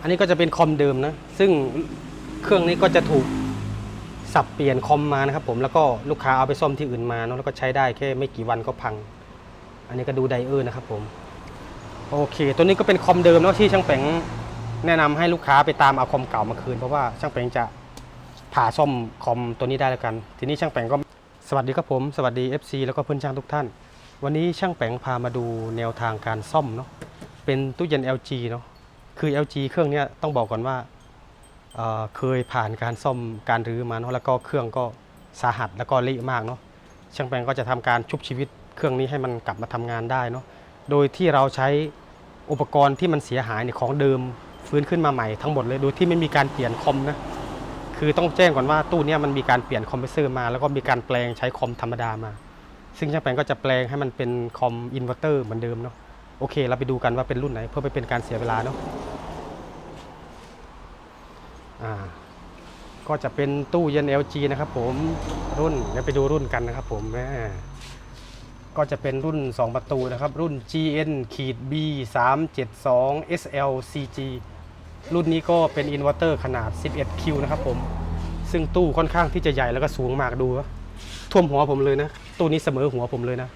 อันนี้ก็จะเป็นคอมเดิมนะ ซึ่งเครื่องนี้ก็จะถูกสับเปลี่ยนคอมมานะครับผมแล้วก็ลูกค้าเอาไปซ่อมที่อื่นมาเนาะแล้วก็ใช้ได้แค่ไม่กี่วันก็พัง อันนี้ก็ดูไดเออร์นะครับผมโอเค ตัวนี้ก็เป็นคอมเดิมเนาะที่ช่างแปงแนะนำให้ลูกค้าไปตามเอาคอมเก่ามาคืนเพราะว่าช่างแปงจะผ่าซ่อมคอมตัวนี้ได้แล้วกัน ทีนี้ช่างแปงก็สวัสดีครับผมสวัสดี FC แล้วก็เพื่อนช่างทุกท่าน วันนี้ช่างแปงพามาดูแนวทางการซ่อมเนาะเป็นตู้เย็น LG เนาะ คือ LG เครื่องเนี้ยต้องบอกก่อนว่าเอ่อเคยผ่านการซ่อมการรื้อมาเนาะแล้วก็เครื่องก็สาหัสแล้วก็เละมากเนาะช่างแปลงก็จะทำการชุบชีวิตเครื่องนี้ให้มันกลับมาทำงานได้เนาะโดยที่เราใช้อุปกรณ์ที่มันเสียหายเนี่ยของเดิมฟื้นขึ้นมาใหม่ทั้งหมดเลยโดยที่ไม่มีการเปลี่ยนคอมนะคือต้องแจ้งก่อนว่าตู้นี้มันมีการเปลี่ยนคอมเพรสเซอร์มา แล้วก็มีการแปลงใช้คอมธรรมดามา ซึ่งช่างแปลงก็จะแปลงให้มันเป็นคอมอินเวอร์เตอร์เหมือนเดิมเนาะ โอเค เราไปดูกันว่าเป็นรุ่นไหน เพื่อไม่เป็นการเสียเวลาเนาะอ่าก็จะเป็นตู้เย็น LG นะครับผมรุ่นเดี๋ยวไปดูรุ่นกันนะครับผมแม่ก็จะเป็นรุ่น 2 ประตูนะครับ รุ่น GN ขีด B 3 7 2 SL CG รุ่นนี้ก็เป็นอินเวอร์เตอร์ขนาด 11 คิวนะครับผม ซึ่งตู้ค่อนข้างที่จะใหญ่แล้วก็สูงมากดู ท่วมหัวผมเลยนะ ตู้นี้เสมอหัวผมเลยนะ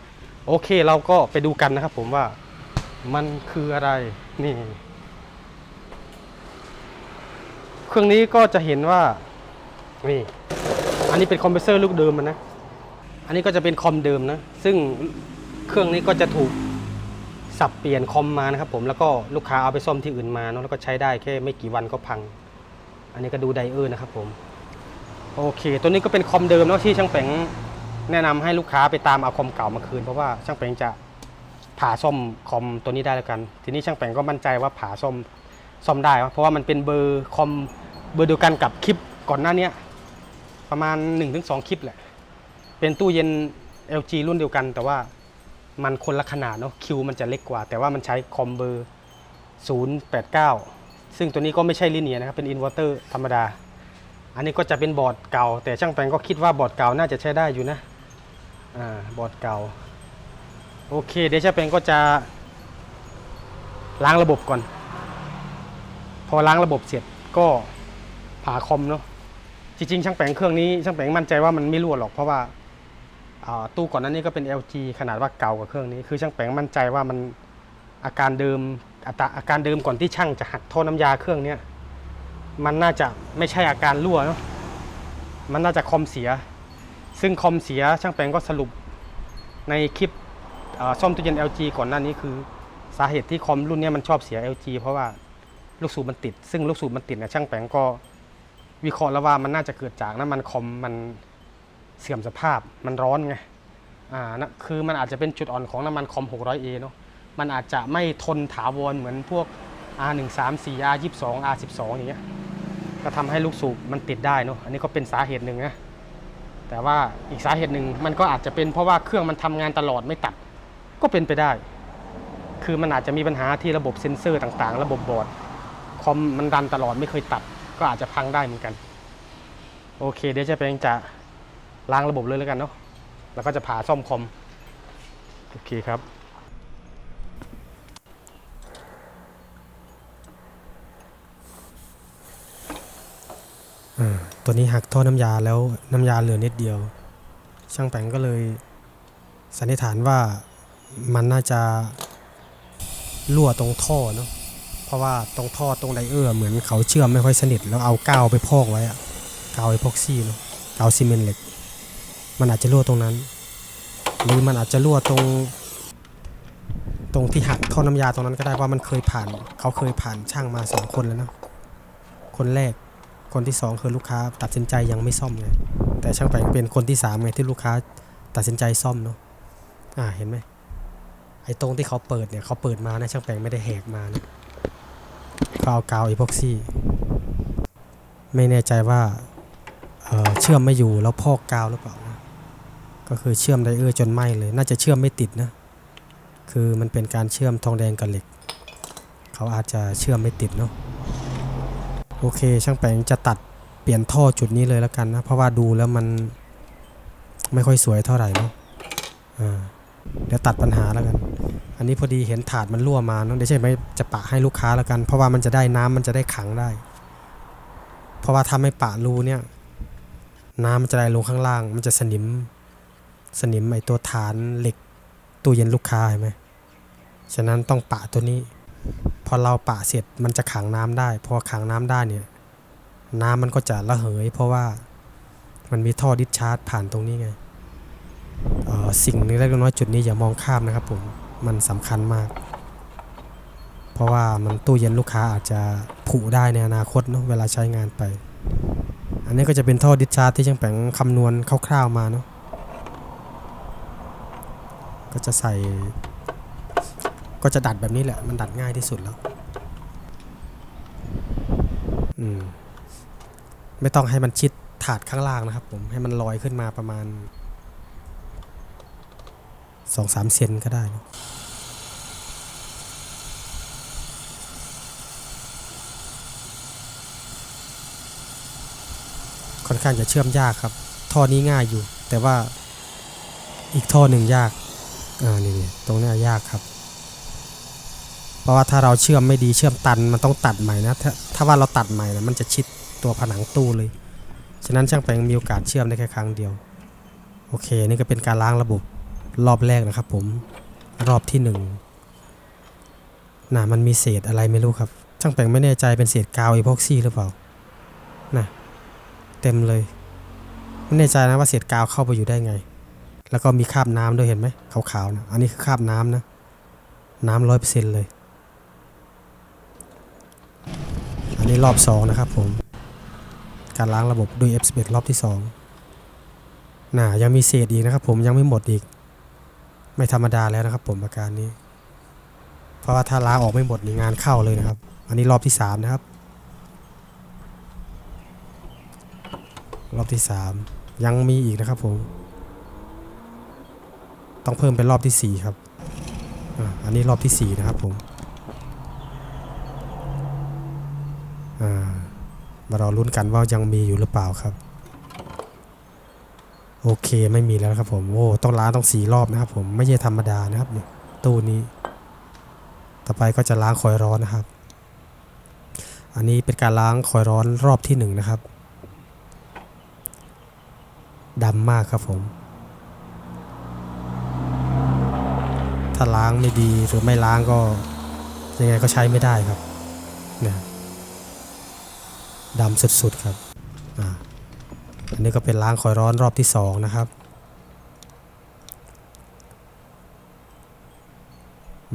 โอเคเราก็ไปดูกันนะครับผมว่า มันคืออะไรนี่ เครื่องนี้ก็จะเห็นว่านี่อันนี้เป็นคอมเพรสเซอร์ลูกเดิมนะ อันนี้ก็จะเป็นคอมเดิมนะ ซึ่งเครื่องนี้ก็จะถูกสับเปลี่ยนคอมมานะครับผมแล้วก็ลูกค้าเอาไปซ่อมที่อื่นมาเนาะแล้วก็ใช้ได้แค่ไม่กี่วันก็พัง อันนี้ก็ดูไดเออร์นะครับผมโอเค ตัวนี้ก็เป็นคอมเดิมเนาะที่ช่างแปงแนะนำให้ลูกค้าไปตามเอาคอมเก่ามาคืน เพราะว่าช่างแปงจะ ผ่าซ่อมคอมตัวนี้ได้แล้วกัน ทีนี้ช่างแปงก็มั่นใจว่าผ่าซ่อมซ่อมได้ เพราะว่ามันเป็นเบอร์คอมเบอร์เดียวกันกับคลิปก่อนหน้าเนี้ประมาณ 1-2 คลิปแหละ เป็นตู้เย็น LG รุ่นเดียวกัน แต่ว่ามันคนละขนาดเนาะคิวมันจะเล็กกว่า แต่ว่ามันใช้คอมเบอร์ 089 ซึ่งตัวนี้ก็ไม่ใช่ลิเนียนะครับ เป็นอินเวอร์เตอร์ธรรมดา อันนี้ก็จะเป็นบอร์ดเก่า แต่ช่างแปงก็คิดว่าบอร์ดเก่าน่าจะใช้ได้อยู่นะ อ่า บอร์ดเก่า โอเค เดี๋ยวช่างแปงก็จะล้างระบบก่อน พอล้างระบบเสร็จก็ผ่าคอมเนาะจริงๆ ช่างแปงเครื่องนี้ช่างแปงมั่นใจว่ามันไม่รั่วหรอกเพราะว่าาตู้ก่อนนั้นนี่ก็เป็น LG ขนาดว่าเก่ากว่าเครื่องนี้ คือช่างแปงมั่นใจว่ามันอาการเดิมอาตราอาการเดิมก่อนที่ช่างจะหักท่อน้ำยาเครื่องเนี้ยมันน่าจะไม่ใช่อาการรั่วเนาะมันน่าจะคอมเสีย ซึ่งคอมเสียช่างแปลงก็สรุปในคลิป ซ่อมตู้เย็น LG ก่อนหน้านี้คือสาเหตุที่คอมรุ่นนี้มันชอบเสีย LG เพราะว่าลูกสูบมันติด ซึ่งลูกสูบมันติดเนี่ยช่างแปลงก็วิเคราะห์แล้วว่ามันน่าจะเกิดจากน้ำมันคอมมันเสื่อมสภาพมันร้อนไงอ่านะคือมันอาจจะเป็นจุดอ่อนของน้ำมันคอม 600A เนาะมันอาจจะไม่ทนถาวรเหมือนพวก R134 R22 R12 อย่างเงี้ยก็ทำให้ลูกสูบมันติดได้เนาะอันนี้ก็เป็นสาเหตุหนึ่งนะแต่ว่าอีกสาเหตุหนึ่งมันก็อาจจะเป็นเพราะว่าเครื่องมันทำงานตลอดไม่ตัด ก็เป็นไปได้ คือมันอาจจะมีปัญหาที่ระบบเซ็นเซอร์ต่างๆ ระบบบอร์ดคอมมันรันตลอดไม่เคยตัด ก็อาจจะพังได้เหมือนกัน โอเค เดี๋ยวจะเป็นจะล้างระบบเลยแล้วกันเนาะแล้วก็จะผ่าซ่อมคอม โอเคครับอ่าตัวนี้หักท่อน้ำยาแล้วน้ำยาเหลือนิดเดียว ช่างแปงก็เลยสันนิษฐานว่า มันน่าจะรั่วตรงท่อเนาะเพราะว่าตรงท่อตรงไดเออร์เหมือนเขาเชื่อมไม่ค่อยสนิทแล้วเอากาวไปพอกไว้อะกาวไอพอกซี่เนาะกาวซีเมนต์เหล็ก มันอาจจะรั่วตรงนั้น หรือมันอาจจะรั่วตรง ตรงที่หักท่อน้ำยาตรงนั้นก็ได้ว่ามันเคยผ่าน เขาเคยผ่านช่างมาสองคนแล้วเนาะคนแรกคนที่สองคือลูกค้าตัดสินใจยังไม่ซ่อมไงแต่ช่างแปงเป็นคนที่สามไงที่ลูกค้าตัดสินใจซ่อมเนาะอ่าเห็นไหม ไอ้ตรงที่เขาเปิดเนี่ยเขาเปิดมานะช่างแปงไม่ได้แหกมานะเขาเอากาวอีพ็อกซี่ ไม่แน่ใจว่าเเชื่อมไม่อยู่แล้วพอกกาวหรือเปล่านะก็คือเชื่อมไดเออร์จนไหม้เลย น่าจะเชื่อมไม่ติดนะ คือมันเป็นการเชื่อมทองแดงกับเหล็ก เขาอาจจะเชื่อมไม่ติดเนาะโอเค ช่างแปงจะตัดเปลี่ยนท่อจุดนี้เลยแล้วกันนะ เพราะว่าดูแล้วมันไม่ค่อยสวยเท่าไหร่เนาะอ่า เดี๋ยวตัดปัญหาแล้วกัน อันนี้พอดีเห็นถาดมันรั่วมาเนาะเดี๋ยวใช่ไหมจะปะให้ลูกค้าแล้วกัน เพราะว่ามันจะได้น้ำมันจะได้ขังได้ เพราะว่าถ้าไม่ปะรูเนี่ย น้ำมันจะไหลลงข้างล่าง มันจะสนิม สนิมไอตัวฐานเหล็กตู้เย็นลูกค้าเห็นไหมฉะนั้นต้องปะตัวนี้ พอเราปะเสร็จมันจะขังน้ำได้ พอขังน้ำได้เนี่ย น้ำมันก็จะระเหย เพราะว่ามันมีท่อดิสชาร์จผ่านตรงนี้ไง สิ่งเล็กน้อยจุดนี้อย่ามองข้ามนะครับผมมันสำคัญมาก เพราะว่ามันตู้เย็นลูกค้าอาจจะผุได้ในอนาคตเนาะเวลาใช้งานไป อันนี้ก็จะเป็นท่อดิสชาร์ที่ช่างแปงคำนวณคร่าวๆมาเนาะก็จะใส่ ก็จะดัดแบบนี้แหละ มันดัดง่ายที่สุดแล้วอืมไม่ต้องให้มันชิดถาดข้างล่างนะครับผมให้มันลอยขึ้นมาประมาณ สองสามเซนก็ได้นะค่อนข้างจะเชื่อมยากครับ ท่อนี้ง่ายอยู่ แต่ว่าอีกท่อหนึ่งยากอ่านี่ตรงนี้ยยากครับ เพราะว่าถ้าเราเชื่อมไม่ดีเชื่อมตันมันต้องตัดใหม่นะถ้าถ้าว่าเราตัดใหม่นะมันจะชิดตัวผนังตู้เลย ฉะนั้นช่างแปลงมีโอกาสเชื่อมได้แค่ครั้งเดียว โอเค นี่ก็เป็นการล้างระบบ รอบแรกนะครับผมรอบที่หนึ่งน่ะมันมีเศษอะไรไม่รู้ครับ ช่างแปลงไม่แน่ใจเป็นเศษกาวอีพ็อกซี่หรือเปล่าน่ะเต็มเลยไม่แน่ใจนะว่าเศษกาวเข้าไปอยู่ได้ไง แล้วก็มีคราบน้ำด้วยเห็นไหมขาวๆนะอันนี้คือคราบน้ำนะ น้ำร้อยเปอร์เซ็นต์เลย อันนี้รอบสองนะครับผม การล้างระบบด้วย F11 รอบที่2น่ะยังมีเศษอีกนะครับผมยังไม่หมดอีก ไม่ธรรมดาแล้วนะครับ ผมอาการนี้ เพราะว่าถ้าล้างออกไม่หมดนี่งานเข้าเลยนะครับ อันนี้รอบที่สามนะครับ รอบที่สามยังมีอีกนะครับผม ต้องเพิ่มเป็นรอบที่สี่ครับอันนี้รอบที่สี่นะครับผมอ่ามารอลุ้นกันว่ายังมีอยู่หรือเปล่าครับ โอเคไม่มีแล้วครับผมโอ้ต้องล้างต้องสี่รอบนะครับผมไม่ใช่ธรรมดานะครับตู้นี้ ต่อไปก็จะล้างคอยร้อนนะครับ อันนี้เป็นการล้างคอยร้อนรอบที่หนึ่งนะครับดำมากครับผม ถ้าล้างไม่ดีหรือไม่ล้างก็ยังไงก็ใช้ไม่ได้ครับเนี่ยดำสุดๆครับอ่า อันนี้ก็เป็นล้างคอยร้อนรอบที่สองนะครับ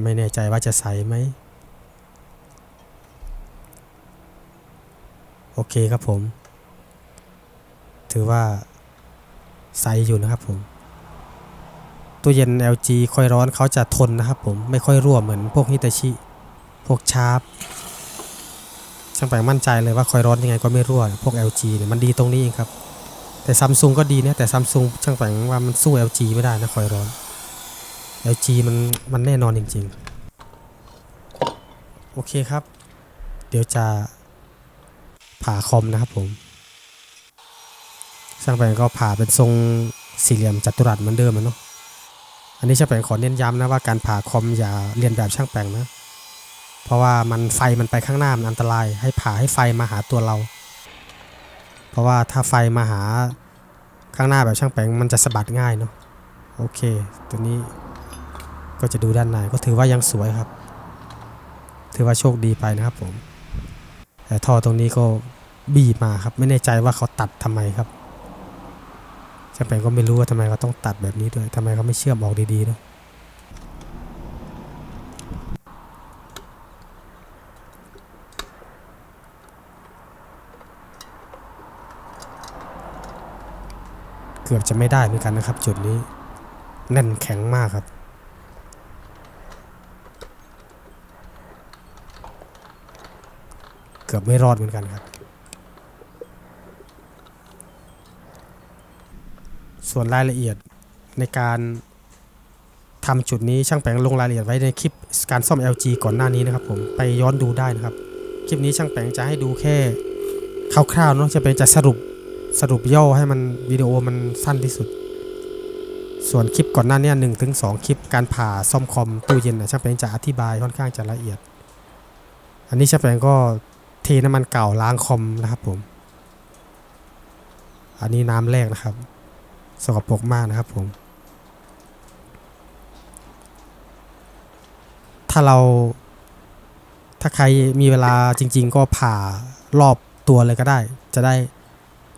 ไม่แน่ใจว่าจะใสไหม โอเคครับผม ถือว่าใสอยู่นะครับผม ตู้เย็น LG คอยร้อนเขาจะทนนะครับผม ไม่ค่อยรั่วเหมือนพวกฮิตาชิ พวกชาร์ปช่างแปลงมั่นใจเลยว่าคอยร้อนยังไงก็ไม่รั่ว พวก LG เนี่ยมันดีตรงนี้เองครับ แต่ซัมซุงก็ดีนะแต่ซัมซุงช่างแปลงว่ามันสู้ LG ไม่ได้นะคอยร้อน LG มันมันแน่นอนจริง ๆ โอเคครับ เดี๋ยวจะผ่าคอมนะครับผม ช่างแปลงก็ผ่าเป็นทรงสี่เหลี่ยมจัตุรัสเหมือนเดิมอะเนาะอันนี้ช่างแปลงขอเน้นย้ำนะว่าการผ่าคอมอย่าเรียนแบบช่างแปลงนะ เพราะว่ามันไฟมันไปข้างหน้ามันอันตราย ให้ผ่าให้ไฟมาหาตัวเรา เพราะว่าถ้าไฟมาหาข้างหน้าแบบช่างแปลงมันจะสะบัดง่ายเนาะโอเค ตัวนี้ก็จะดูด้านในก็ถือว่ายังสวยครับ ถือว่าโชคดีไปนะครับผมแต่ท่อตรงนี้ก็บีบมาครับ ไม่แน่ใจว่าเขาตัดทำไมครับช่างแปลงก็ไม่รู้ว่าทำไมเขาต้องตัดแบบนี้ด้วยทำไมเขาไม่เชื่อมออกดีๆเนา เกือบจะไม่ได้เหมือนกันนะครับ จุดนี้แน่นแข็งมากครับเกือบไม่รอดเหมือนกันครับ ส่วนรายละเอียดในการทำจุดนี้ช่างแปลงลงรายละเอียดไว้ในคลิปการซ่อม LG ก่อนหน้านี้นะครับผมไปย้อนดูได้นะครับ คลิปนี้ช่างแปลงจะให้ดูแค่คร่าวๆเนาะจะเป็นจะสรุป สรุปย่อให้มันวิดีโอมันสั้นที่สุด ส่วนคลิปก่อนหน้านี้หนึ่งถึงสองคลิปการผ่าซ่อมคอมตู้เย็นนะช่างแปงจะอธิบายค่อนข้างจะละเอียด อันนี้ช่างแปงก็เทน้ำมันเก่าล้างคอมนะครับผม อันนี้น้ำแรกนะครับ สกปรกมากนะครับผม ถ้าเราถ้าใครมีเวลาจริง ๆ ก็ผ่ารอบตัวเลยก็ได้ จะได้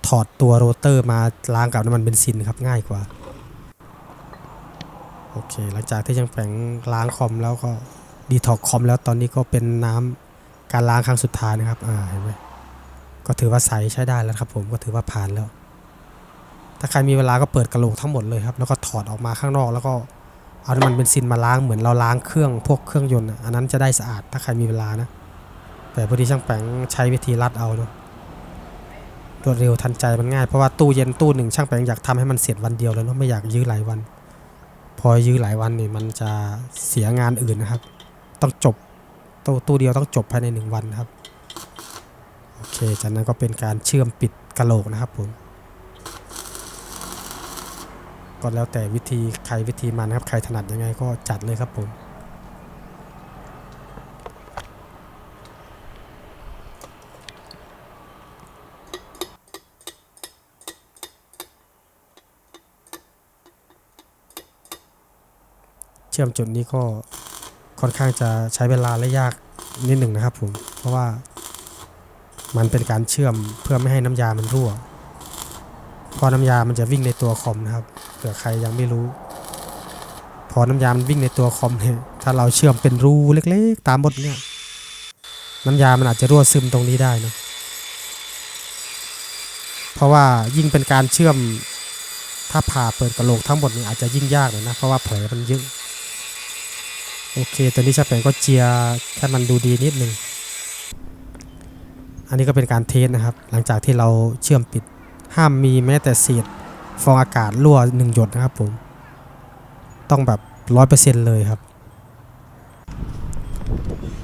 ถอดตัวโรเตอร์มาล้างกับน้ำมันเบนซินครับง่ายกว่า โอเค หลังจากที่ช่างแปงล้างคอมแล้วก็ดีท็อกคอมแล้วตอนนี้ก็เป็นน้ำการล้างครั้งสุดท้ายนะครับอ่าเห็นไหมก็ถือว่าใสใช้ได้แล้วครับผมก็ถือว่าผ่านแล้ว ถ้าใครมีเวลาก็เปิดกระโหลกทั้งหมดเลยครับ แล้วก็ถอดออกมาข้างนอกแล้วก็เอาน้ำมันเบนซินมาล้างเหมือนเราล้างเครื่องพวกเครื่องยนต์อะอันนั้นจะได้สะอาดถ้าใครมีเวลานะ แต่พอดีช่างแปงใช้วิธีรัดเอาเนาะ รวดเร็วทันใจมันง่ายเพราะว่าตู้เย็นตู้หนึ่งช่างแปงอยากทำให้มันเสร็จวันเดียวเลยเนาะไม่อยากยื้อหลายวัน พอยื้อหลายวันนี่มันจะเสียงานอื่นนะครับ ต้องจบตู้ตู้เดียวต้องจบภายในหนึ่งวันนครับโอเคจากนั้นก็เป็นการเชื่อมปิดกระโหลกนะครับผมก็แล้วแต่วิธีใครวิธีมันนะครับใครถนัดยังไงก็จัดเลยครับผม ชื่อมจุดนี้ก็ค่อนข้างจะใช้เวลาและยากนิดหนึ่งนะครับผม เพราะว่ามันเป็นการเชื่อมเพื่อไม่ให้น้ำยามันรั่วพราะน้ำยามันจะวิ่งในตัวคอมนะครับ เผื่อใครยังไม่รู้ พอน้ำยามันวิ่งในตัวคอมเนี่ยถ้าเราเชื่อมเป็นรูเล็กๆ ตามบทเนี่ย น้ำยามันอาจจะรั่วซึมตรงนี้ได้นะ เพราะว่ายิ่งเป็นการเชื่อมถ้าผ่าเปิดกระโหลกทั้งหมดนี่อาจจะยิ่งยากเลยนะ เพราะว่าแผลมันเยอะ โอเค ตัวนี้ช่างแปงก็เจียให้มันดูดีนิดหนึ่ง อันนี้ก็เป็นการเทสนะครับ หลังจากที่เราเชื่อมปิด ห้ามมีแม้แต่เศษฟองอากาศรั่วหนึ่งหยดนะครับผม ต้องแบบร้อยเปอร์เซ็นต์เลยครับ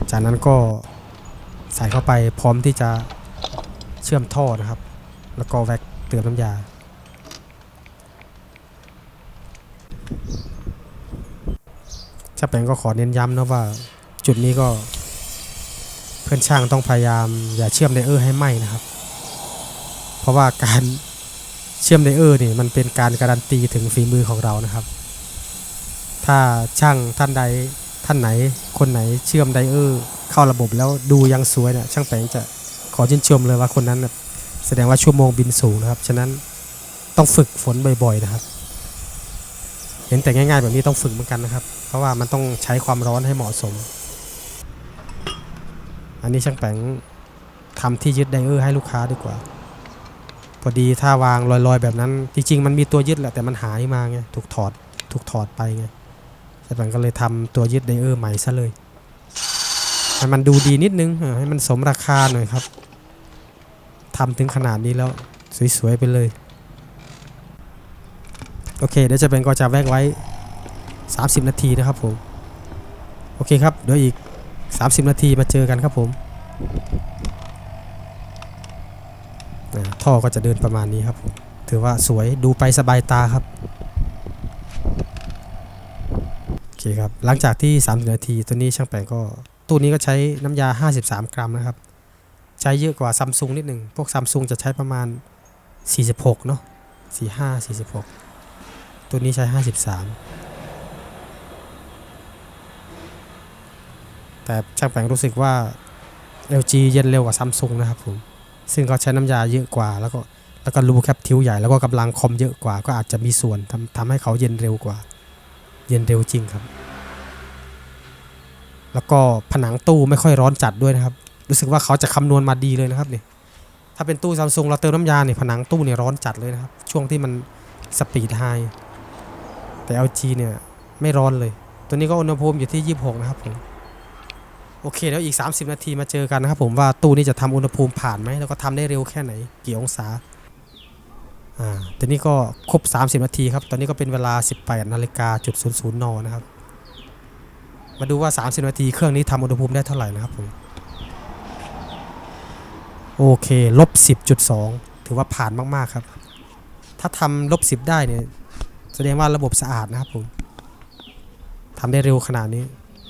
จากนั้นก็ใส่เข้าไปพร้อมที่จะเชื่อมท่อนะครับ แล้วก็แว็กเติมน้ำยา ช่างแปงก็ขอเน้นย้ำนะว่า จุดนี้ก็ เพื่อนช่างต้องพยายาม อย่าเชื่อมไดเออร์ให้ไหมนะครับ เพราะว่าการเชื่อมไดเออร์นี่มันเป็นการการันตีถึงฝีมือของเรานะครับ ถ้าช่างท่านใดท่านไหนคนไหนเชื่อมไดเออร์เข้าระบบแล้วดูยังสวยเนี่ยช่างแปงจะขอชื่นชมเลยว่าคนนั้นแสดงว่าชั่วโมงบินสูงนะครับ ฉะนั้นต้องฝึกฝนบ่อยๆนะครับ เห็นแต่ง่ายๆแบบนี้ต้องฝึกเหมือนกันนะครับ เพราะว่ามันต้องใช้ความร้อนให้เหมาะสม อันนี้ช่างแปงทำที่ยึดไดเออร์ให้ลูกค้าดีกว่า พอดีถ้าวางลอยๆแบบนั้น จริงๆ มันมีตัวยึดแหละแต่มันหายมาไงถูกถอดถูกถอดไปไงช่างแปงก็เลยทำตัวยึดไดเออร์ใหม่ซะเลยให้มันดูดีนิดนึงให้มันสมราคาหน่อยครับทำถึงขนาดนี้แล้วสวยๆไปเลย โอเคเดี๋ยวจะเป็นก็จะแวกไว้ 30 นาทีนะครับผม โอเคครับ เดี๋ยวอีก 30 นาทีมาเจอกันครับผมท่อก็จะเดินประมาณนี้ครับผมถือว่าสวยดูไปสบายตาครับโอเคครับหลังจากที่ 30 นาทีตัวนี้ช่างแปลงก็ตู้นี้ก็ใช้น้ำยา 53 กรัมนะครับ ใช้เยอะกว่าซัมซุงนิดหนึ่งพวกซัมซุงจะใช้ประมาณ 46 เนาะ45 46 ตัวนี้ใช้ 53 แต่ช่างแปลงรู้สึกว่า LG เย็นเร็วกว่าซัมซุงนะครับผม ซึ่งเขาใช้น้ำยาเยอะกว่า แล้วก็แล้วก็รูแคปทิวใหญ่แล้วก็กำลังคอมเยอะกว่า ก็อาจจะมีส่วนทำทำให้เขาเย็นเร็วกว่า เย็นเร็วจริงครับ แล้วก็ผนังตู้ไม่ค่อยร้อนจัดด้วยนะครับ รู้สึกว่าเขาจะคำนวณมาดีเลยนะครับเนี่ยถ้าเป็นตู้ซัมซุงเราเติมน้ำยาเนี่ยผนังตู้เนี่ยร้อนจัดเลยนะครับ ช่วงที่มันสปีดไฮ แต่ LG เนี่ย ไม่ร้อนเลย ตัวนี้ก็อุณหภูมิอยู่ที่ 26 นะครับผมโอเคแล้วอีก 30 นาทีมาเจอกันนะครับผมว่าตู้นี้จะทำอุณหภูมิผ่านไหมแล้วก็ทำได้เร็วแค่ไหนกี่องศาอ่าตอนนี้ก็ครบ 30 นาทีครับ ตอนนี้ก็เป็นเวลา 18นาฬิกาจุด00นนะครับ มาดูว่า 30 นาทีเครื่องนี้ทำอุณหภูมิได้เท่าไหร่นะครับผมโอเคลบ10.2 ถือว่าผ่านมาก ๆ ครับ ถ้าทำลบ10 ได้เนี่ย แสดงว่าระบบสะอาดนะครับผมทำได้เร็วขนาดนี้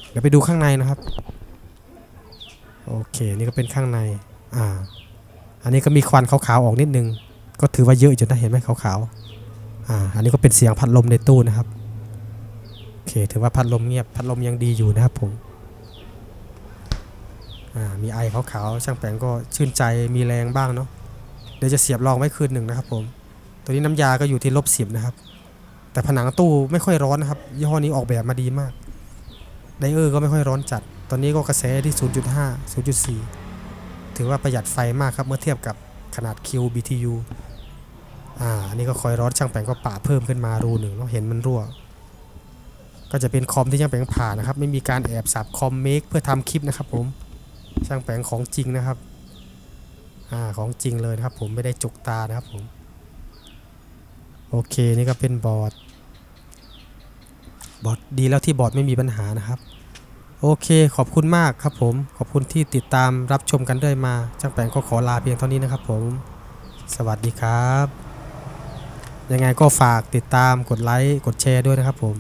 เดี๋ยวไปดูข้างในนะครับ โอเค นี่ก็เป็นข้างใน อ่า อันนี้ก็มีควันขาวๆออกนิดนึง ก็ถือว่าเยอะอยู่นะเห็นไหมขาวๆ อ่า อันนี้ก็เป็นเสียงพัดลมในตู้นะครับ โอเค ถือว่าพัดลมเงียบ พัดลมยังดีอยู่นะครับผม อ่า มีไอขาวๆ ช่างแปงก็ชื่นใจ มีแรงบ้างเนาะ เดี๋ยวจะเสียบรองไว้คืนหนึ่งนะครับผม ตัวนี้น้ำยาก็อยู่ที่ลบสิบนะครับ แต่ผนังตู้ไม่ค่อยร้อนนะครับ ยี่ห้อนี้ออกแบบมาดีมากไดเออร์ก็ไม่ค่อยร้อนจัด ตอนนี้ก็กระแสที่ 0.5 0.4 ถือว่าประหยัดไฟมากครับเมื่อเทียบกับขนาด Q BTU อ่าอันนี้ก็คอยร้อนช่างแปงก็ปะเพิ่มขึ้นมารูหนึ่งเราเห็นมันรั่ว ก็จะเป็นคอมที่ช่างแปงผ่านะครับ ไม่มีการแอบสับคอมเมคเพื่อทำคลิปนะครับ ผมช่างแปงของจริงนะครับ อ่าของจริงเลยนะครับ ผมไม่ได้จุกตานะครับผม โอเคนี่ก็เป็นบอร์ดบอร์ดดีแล้วที่บอร์ดไม่มีปัญหานะครับ โอเคขอบคุณมากครับผม ขอบคุณที่ติดตามรับชมกันด้วยมาช่างแปงก็ขอลาเพียงเท่านี้นะครับผม สวัสดีครับ ยังไงก็ฝากติดตามกดไลค์กดแชร์ด้วยนะครับผม